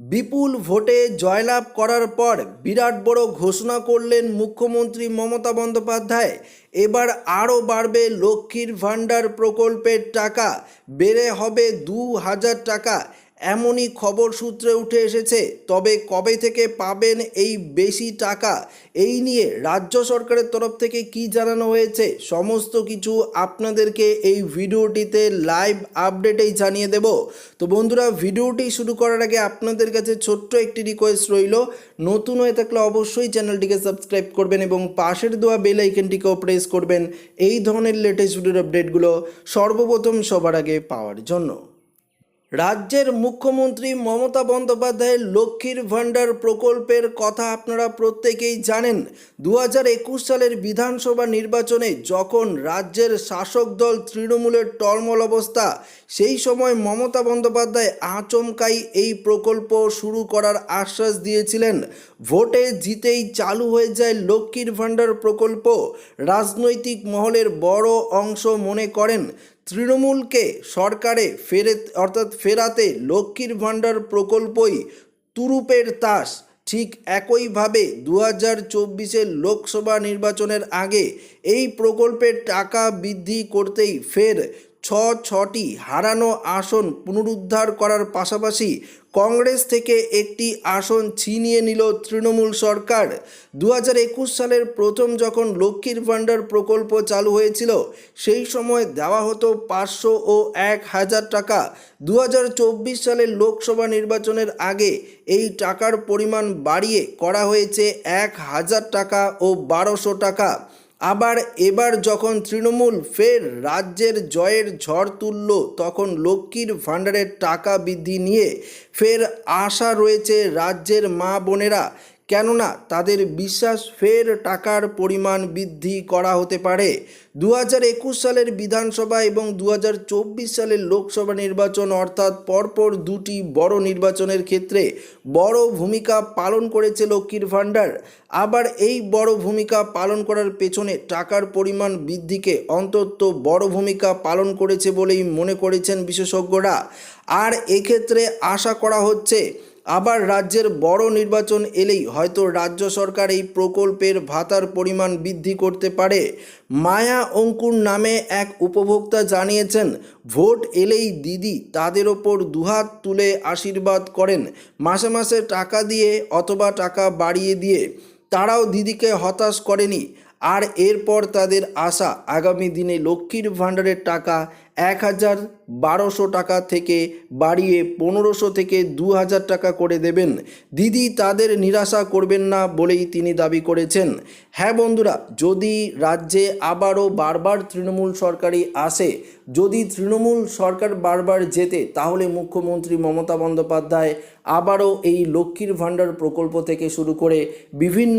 বিপুল ভোটে জয়লাভ করার পর বিরাট বড় ঘোষণা করলেন মুখ্যমন্ত্রী মমতা বন্দ্যোপাধ্যায়। এবার আরও বাড়বে লক্ষ্মীর ভাণ্ডার প্রকল্পের টাকা। বেড়ে হবে দু হাজার টাকা। এমনই খবর সূত্রে উঠে এসেছে, তবে কবে থেকে পাবেন এই বেশি টাকা, এই নিয়ে রাজ্য সরকারের তরফ থেকে কি জানানো হয়েছে, সমস্ত কিছু আপনাদেরকে এই ভিডিওটিতে লাইভ আপডেটেই জানিয়ে দেব। তো বন্ধুরা, ভিডিওটি শুরু করার আগে আপনাদের কাছে ছোট্ট একটি রিকোয়েস্ট রইল, নতুন হয়ে থাকলে অবশ্যই চ্যানেলটিকে সাবস্ক্রাইব করবেন এবং পাশের দেওয়া বেল আইকনটিকেও প্রেস করবেন, এই ধরনের লেটেস্ট ভিডিওর আপডেটগুলো সর্বপ্রথম সবার আগে পাওয়ার জন্য। রাজ্যের মুখ্যমন্ত্রী মমতা বন্দ্যোপাধ্যায়ের লক্ষ্মীর ভাণ্ডার প্রকল্পের কথা আপনারা প্রত্যেকেই জানেন। দু সালের বিধানসভা নির্বাচনে যখন রাজ্যের শাসক দল তৃণমূলের টলমল অবস্থা, সেই সময় মমতা বন্দ্যোপাধ্যায় আচমকাই এই প্রকল্প শুরু করার আশ্বাস দিয়েছিলেন। ভোটে জিতেই চালু হয়ে যায় লক্ষ্মীর ভাণ্ডার প্রকল্প। রাজনৈতিক মহলের বড় অংশ মনে করেন তৃণমূলকে সরকারে ফেরে অর্থাৎ ফেরাতে লক্ষ্মীর ভাণ্ডার প্রকল্পই তুরুপের তাস। ঠিক একইভাবে দু হাজার চব্বিশের লোকসভা নির্বাচনের আগে এই প্রকল্পের টাকা বৃদ্ধি করতেই ফের ছ ছটি হারানো আসন পুনরুদ্ধার করার পাশাপাশি কংগ্রেস থেকে একটি আসন ছিনিয়ে নিল তৃণমূল সরকার। দু হাজার একুশ সালের প্রথম যখন লক্ষ্মীর ভাণ্ডার প্রকল্প চালু হয়েছিল, সেই সময় দেওয়া হতো পাঁচশো ও এক হাজার টাকা। দু হাজার চব্বিশ সালের লোকসভা নির্বাচনের আগে এই টাকার পরিমাণ বাড়িয়ে করা হয়েছে এক হাজার টাকা ও বারোশো টাকা। আবার এবার যখন তৃণমূল ফের রাজ্যের জয়ের ঝড় তুলল, তখন লক্ষ্মীর ভাণ্ডারের টাকা বৃদ্ধি নিয়ে ফের আশা রয়েছে রাজ্যের মা বোনেরা। কেননা তাদের বিশ্বাস ফের টাকার পরিমাণ বৃদ্ধি করা হতে পারে। দু একুশ সালের বিধানসভা এবং দু হাজার চব্বিশ সালের লোকসভা নির্বাচন অর্থাৎ পরপর দুটি বড় নির্বাচনের ক্ষেত্রে বড় ভূমিকা পালন করেছে লক্ষ্মীর ভাণ্ডার। আবার এই বড় ভূমিকা পালন করার পেছনে টাকার পরিমাণ বৃদ্ধিকে অন্তত বড় ভূমিকা পালন করেছে বলেই মনে করেছেন বিশেষজ্ঞরা। আর এক্ষেত্রে আশা করা হচ্ছে আবার রাজ্যের বড় নির্বাচন এলেই হয়তো রাজ্য সরকার এই প্রকল্পের ভাতার পরিমাণ বৃদ্ধি করতে পারে। মায়া অঙ্কুর নামে এক উপভোক্তা জানিয়েছেন, ভোট এলেই দিদি তাদের ওপর দুহাত তুলে আশীর্বাদ করেন। মাসে মাসে টাকা দিয়ে অথবা টাকা বাড়িয়ে দিয়ে তারাও দিদিকে হতাশ করেনি। আর এরপর তাদের আশা আগামী দিনে লক্ষ্মীর ভাণ্ডারের টাকা এক হাজার বারোশো টাকা থেকে বাড়িয়ে পনেরোশো থেকে দু হাজার টাকা করে দেবেন। দিদি তাদের নিরাশা করবেন না বলেই তিনি দাবি করেছেন। হ্যাঁ বন্ধুরা, যদি রাজ্যে আবারও বারবার তৃণমূল সরকারই আসে, যদি তৃণমূল সরকার বারবার জেতে, তাহলে মুখ্যমন্ত্রী মমতা বন্দ্যোপাধ্যায় আবারও এই লক্ষ্মীর ভাণ্ডার প্রকল্প থেকে শুরু করে বিভিন্ন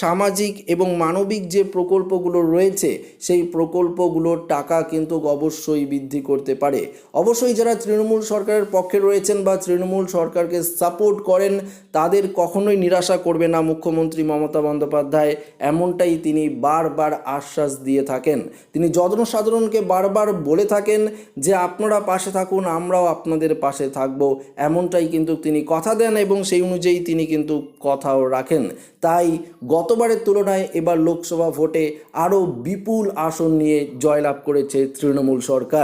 সামাজিক এবং মানবিক যে প্রকল্পগুলো রয়েছে, সেই প্রকল্পগুলোর টাকা কিন্তু অবশ্যই বৃদ্ধি করতে পারে। অবশ্যই যারা তৃণমূল সরকারের পক্ষে রয়েছেন বা তৃণমূল সরকারকে সাপোর্ট করেন, তাদের কখনোই নিরাশা করবে না মুখ্যমন্ত্রী মমতা বন্দ্যোপাধ্যায়। এমনটাই তিনি বারবার আশ্বাস দিয়ে থাকেন। তিনি জনসাধারণকে বারবার বলে থাকেন যে, আপনারা পাশে থাকুন, আমরাও আপনাদের পাশে থাকব। এমনটাই কিন্তু তিনি কথা দেন এবং সেই অনুযায়ী তিনি কিন্তু কথাও রাখেন। তাই গতবারের তুলনায় এবার লোকসভা ভোটে আরও বিপুল আসন নিয়ে জয়লাভ করেছে তৃণমূল সরকার।